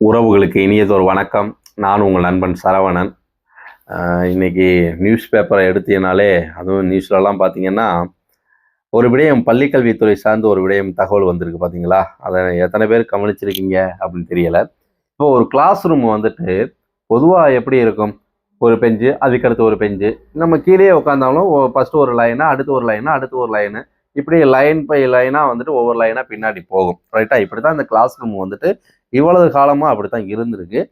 உறவுகளுக்கு இனியதொரு வணக்கம். நான் உங்கள் நண்பன் சரவணன். இன்றைக்கி இன்னைக்கு நியூஸ் பேப்பரை எடுத்தீங்கனாலே அதுவும் நியூஸ்லலாம் பார்த்தீங்கன்னா ஒரு விடயம் பள்ளிக்கல்வித்துறை சார்ந்து ஒரு விடயம் தகவல் வந்திருக்கு பார்த்தீங்களா அதை எத்தனை பேர் கவனிச்சிருக்கீங்க அப்படின்னு தெரியலை. இப்போ ஒரு கிளாஸ் ரூம் வந்துட்டு பொதுவாக எப்படி இருக்கும்? ஒரு பெஞ்சு அதுக்கடுத்து ஒரு பெஞ்சு. நம்ம கீழே உட்காந்தாலும் ஃபஸ்ட்டு ஒரு லைனா அடுத்து ஒரு லைனாக அடுத்து ஒரு லைனு இப்படி லைன் பை லைனாக வந்துட்டு ஒவ்வொரு லைனாக பின்னாடி போகும். ரைட்டாக இப்படி தான் இந்த கிளாஸ் ரூம் வந்துட்டு இவ்வளவு காலமாக அப்படி தான் இருந்திருக்கு.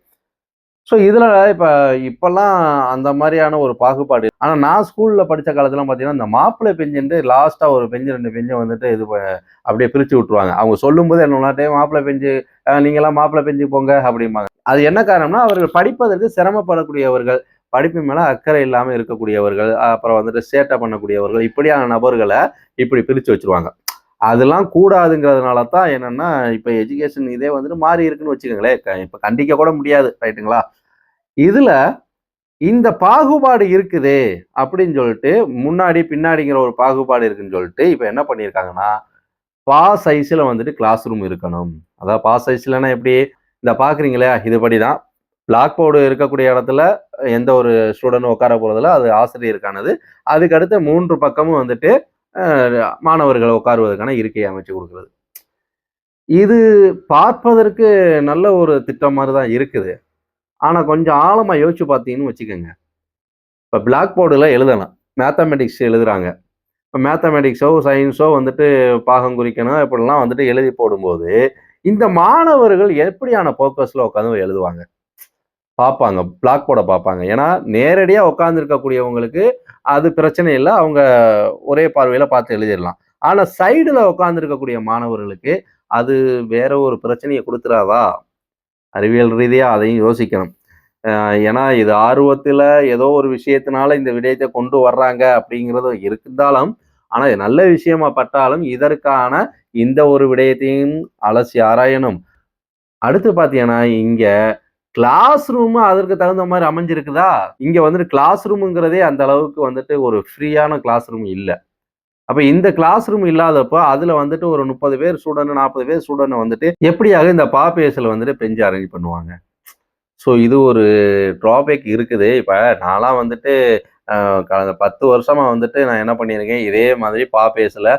ஸோ இதில் இப்போ இப்போல்லாம் அந்த மாதிரியான ஒரு பாகுபாடு. ஆனால் நான் ஸ்கூலில் படித்த காலத்துலாம் பார்த்தீங்கன்னா இந்த மாப்பிள்ளை பெஞ்சுட்டு லாஸ்ட்டாக ஒரு பெஞ்சு ரெண்டு பெஞ்சை வந்துட்டு இது அப்படியே பிரித்து விட்ருவாங்க அவங்க சொல்லும்போது என்னோட மாப்பிள்ளை பெஞ்சு நீங்களாம் மாப்பிள்ளை பெஞ்சு போங்க அப்படிம்பாங்க. அது என்ன காரணம்னா அவர்கள் படிப்பதற்கு சிரமப்படக்கூடியவர்கள் படிப்பு மேலே அக்கறை இல்லாமல் இருக்கக்கூடியவர்கள் அப்புறம் வந்துட்டு சேட்டை பண்ணக்கூடியவர்கள் இப்படியான நபர்களை இப்படி பிரித்து வச்சிருவாங்க. அதெல்லாம் கூடாதுங்கிறதுனால தான் என்னன்னா இப்போ எஜுகேஷன் இதே வந்துட்டு மாறி இருக்குன்னு வச்சுக்கோங்களேன் இப்போ கண்டிக்க கூட முடியாது ரைட்டுங்களா? இதில் இந்த பாகுபாடு இருக்குதே அப்படின்னு சொல்லிட்டு முன்னாடி பின்னாடிங்கிற ஒரு பாகுபாடு இருக்குன்னு சொல்லிட்டு இப்போ என்ன பண்ணியிருக்காங்கன்னா பா சைஸில் வந்துட்டு கிளாஸ் ரூம் இருக்கணும். அதாவது பா சைஸ்லன்னா எப்படி? இந்த பார்க்குறீங்களே இதுபடி தான் பிளாக் போர்டு இருக்கக்கூடிய இடத்துல எந்த ஒரு ஸ்டூடெண்ட் உட்கார போகிறதுல அது ஆசிரியருக்கானது. அதுக்கடுத்து மூன்று பக்கமும் வந்துட்டு மாணவர்களை உட்காருவதற்கான இருக்கையை அமைச்சு கொடுக்குறது. இது பார்ப்பதற்கு நல்ல ஒரு திட்டம் மாதிரி தான் இருக்குது. ஆனால் கொஞ்சம் ஆழமாக யோசிச்சு பார்த்தீங்கன்னு வச்சுக்கோங்க. இப்போ பிளாக் போர்டில் எழுதலாம். மேத்தமெட்டிக்ஸ் எழுதுறாங்க. இப்போ மேத்தமெட்டிக்ஸோ சயின்ஸோ வந்துட்டு பாகம் குறிக்கணும் இப்படிலாம் வந்துட்டு எழுதி போடும்போது இந்த மாணவர்கள் எப்படியான ஃபோக்கஸில் உட்காந்து எழுதுவாங்க? பார்ப்பாங்க பிளாக் போட பார்ப்பாங்க ஏன்னா நேரடியாக உட்காந்துருக்கக்கூடியவங்களுக்கு அது பிரச்சனை இல்லை. அவங்க ஒரே பார்வையில் பார்த்து எழுதிடலாம். ஆனால் சைடில் உட்காந்துருக்கக்கூடிய மாணவர்களுக்கு அது வேற ஒரு பிரச்சனையை கொடுத்துறாதா? அறிவியல் ரீதியாக அதையும் யோசிக்கணும். ஏன்னா இது ஆர்வத்தில் ஏதோ ஒரு விஷயத்தினால இந்த விடயத்தை கொண்டு வர்றாங்க அப்படிங்கிறதும் இருந்தாலும் ஆனால் இது நல்ல விஷயமா பட்டாலும் இதற்கான இந்த ஒரு விடயத்தையும் அலசி ஆராயணும். அடுத்து பார்த்தீங்கன்னா இங்கே கிளாஸ் ரூம் அதற்கு தகுந்த மாதிரி அமைஞ்சிருக்குதா? இங்க வந்துட்டு கிளாஸ் ரூமுங்கிறதே அந்த அளவுக்கு வந்துட்டு ஒரு ஃப்ரீயான கிளாஸ் ரூம் இல்லை. அப்போ இந்த கிளாஸ் ரூம் இல்லாதப்போ அதுல வந்துட்டு ஒரு முப்பது பேர் ஸ்டூடெண்ட் நாற்பது பேர் ஸ்டூடெண்ட் வந்துட்டு எப்படியாக இந்த பாப்பேஸில் வந்துட்டு பெஞ்சு அரேஞ்ச் பண்ணுவாங்க? ஸோ இது ஒரு ட்ராபேக் இருக்குது. இப்போ நான்லாம் வந்துட்டு கடந்த பத்து வருஷமா வந்துட்டு நான் என்ன பண்ணியிருக்கேன் இதே மாதிரி பாப்பேஸில்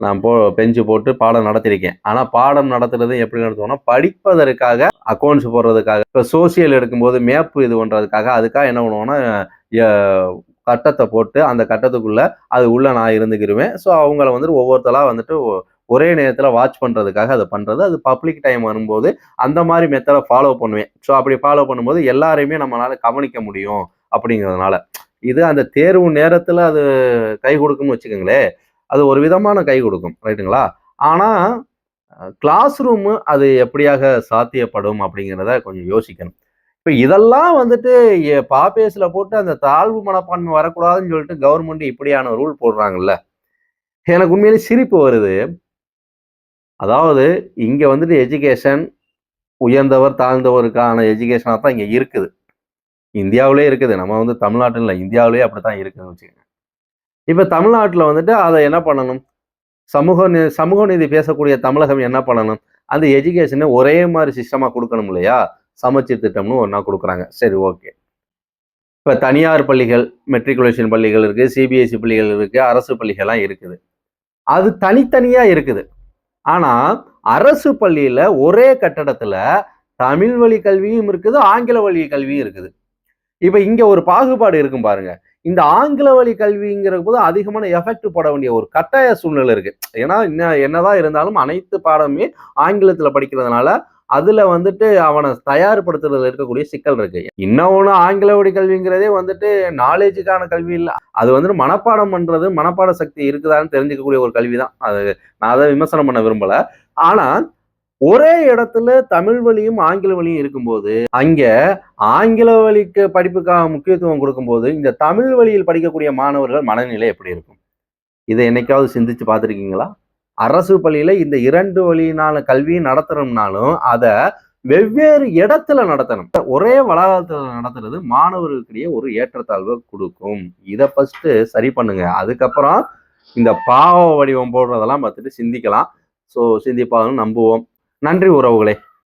நான் போ பெஞ்சு போட்டு பாடம் நடத்தியிருக்கேன் ஆனால் பாடம் நடத்துறது எப்படி நடத்துவோம்னா படிப்பதற்காக அக்கௌண்ட்ஸ் போடுறதுக்காக. இப்போ சோசியல் எடுக்கும்போது மேப்பு இது பண்ணுறதுக்காக அதுக்காக என்ன பண்ணுவோம்னா கட்டத்தை போட்டு அந்த கட்டத்துக்குள்ளே அது உள்ளே நான் இருந்துக்கிருவேன். ஸோ அவங்கள வந்துட்டு ஒவ்வொருத்தலா வந்துட்டு ஒரே நேரத்தில் வாட்ச் பண்ணுறதுக்காக அதை பண்ணுறது அது பப்ளிக் டைம் வரும்போது அந்த மாதிரி மெத்தடை ஃபாலோ பண்ணுவேன். ஸோ அப்படி ஃபாலோ பண்ணும்போது எல்லாரையுமே நம்மளால கவனிக்க முடியும் அப்படிங்கிறதுனால. இது அந்த தேர்வு நேரத்தில் அது கை கொடுக்கும்னு வச்சுக்கோங்களேன். அது ஒரு விதமான கை கொடுக்கும் ரைட்டுங்களா ஆனால் கிளாஸ் ரூமு அது எப்படியாக சாத்தியப்படும் அப்படிங்கிறத கொஞ்சம் யோசிக்கணும். இப்போ இதெல்லாம் வந்துட்டு எ- பாப்பேஸில் போட்டு அந்த தாழ்வு மனப்பான்மை வரக்கூடாதுன்னு சொல்லிட்டு கவர்மெண்ட் இப்படியான ரூல் போடுறாங்கல்ல. எனக்கு உண்மையிலே சிரிப்பு வருது. அதாவது இங்கே வந்துட்டு எஜுகேஷன் உயர்ந்தவர் தாழ்ந்தவருக்கான எஜுகேஷனாக தான் இங்கே இருக்குது. இந்தியாவிலே இருக்குது. நம்ம வந்து தமிழ்நாட்டில் இல்லை இந்தியாவிலே அப்படி தான் இருக்குதுன்னு வச்சுக்கோங்க. இப்போ தமிழ்நாட்டில் வந்துட்டு அதை என்ன பண்ணணும்? சமூக நீ- சமூக நீதி பேசக்கூடிய தமிழகம் என்ன பண்ணணும்? அந்த எஜுகேஷனை ஒரே மாதிரி சிஸ்டமாக கொடுக்கணும் இல்லையா? சமச்சீர் திட்டம்னு ஒன்றா கொடுக்குறாங்க. சரி ஓகே இப்போ தனியார் பள்ளிகள் மெட்ரிகுலேஷன் பள்ளிகள் இருக்குது சிபிஎஸ்சி பள்ளிகள் இருக்குது அரசு பள்ளிகள்லாம் இருக்குது. அது தனித்தனியாக இருக்குது. ஆனால் அரசு பள்ளியில் ஒரே கட்டடத்தில் தமிழ் வழி கல்வியும் இருக்குது ஆங்கில வழி கல்வியும் இருக்குது. இப்போ இங்கே ஒரு பாகுபாடு இருக்கும் பாருங்க. இந்த ஆங்கில வழி கல்விங்கிற போது அதிகமான எஃபெக்ட் போட வேண்டிய ஒரு கட்டாய சூழ்நிலை இருக்கு. ஏன்னா என்ன என்னதான் இருந்தாலும் அனைத்து பாடமுமே ஆங்கிலத்தில் படிக்கிறதுனால அதுல வந்துட்டு அவனை தயார்படுத்துறதுல இருக்கக்கூடிய சிக்கல் இருக்கு. ஒன்று ஆங்கில வழி கல்விங்கிறதே வந்துட்டு நாலேஜுக்கான கல்வி இல்லை. அது வந்துட்டு மனப்பாடம் பண்றது மனப்பாட சக்தி இருக்குதான்னு தெரிஞ்சுக்கக்கூடிய ஒரு கல்வி தான் அது நான் அதை விமர்சனம் பண்ண விரும்பல. ஆனா ஒரே இடத்துல தமிழ் வழியும் ஆங்கில வழியும் இருக்கும்போது அங்க ஆங்கில வழிக்கு படிப்புக்காக முக்கியத்துவம் கொடுக்கும்போது இந்த தமிழ் வழியில் படிக்கக்கூடிய மாணவர்கள் மனநிலை எப்படி இருக்கும்? இதை என்னைக்காவது சிந்திச்சு பார்த்துருக்கீங்களா? அரசு பள்ளியில இந்த இரண்டு வழியினால கல்வி நடத்துறோம்னாலும் அதை வெவ்வேறு இடத்துல நடத்தணும். ஒரே வளாகத்துல நடத்துறது மாணவர்களுக்கிடையே ஒரு ஏற்றத்தாழ்வை கொடுக்கும். இதை ஃபர்ஸ்ட் சரி பண்ணுங்க. அதுக்கப்புறம் இந்த பாவ வடிவம் போடுறதெல்லாம் பார்த்துட்டு சிந்திக்கலாம். ஸோ சிந்திப்பாங்கன்னு நம்புவோம். நன்றி உறவுகளே.